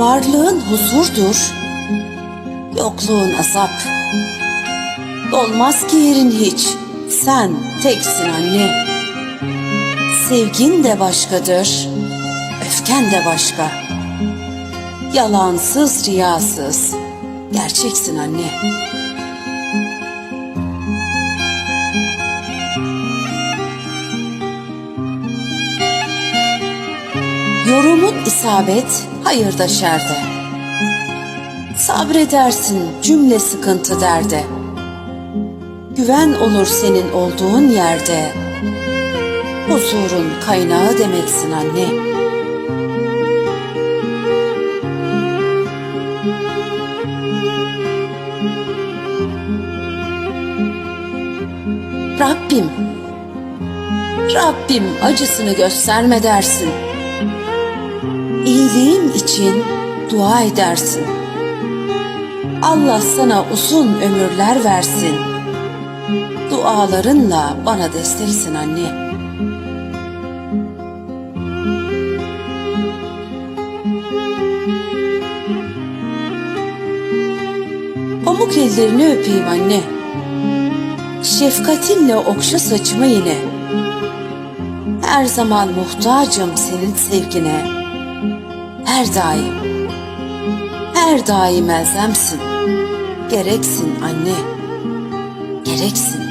Varlığın huzurdur, yokluğun azap. Dolmaz ki yerin hiç, sen teksin anne. Sevgin de başkadır, öfken de başka. Yalansız, riyasız, gerçeksin anne. Yorumun isabet, hayırda şerde. Sabredersin cümle sıkıntı derde. Güven olur senin olduğun yerde. Huzurun kaynağı demeksin anne. Rabbim, Rabbim acısını gösterme dersin. İçin dua edersin. Allah sana uzun ömürler versin. Dualarınla bana desteksin anne. Pamuk ellerini öpeyim anne. Şefkatinle okşa saçımı yine. Her zaman muhtacım senin sevgine. Her daim, her daim elzemsin. Gereksin anne, gereksin.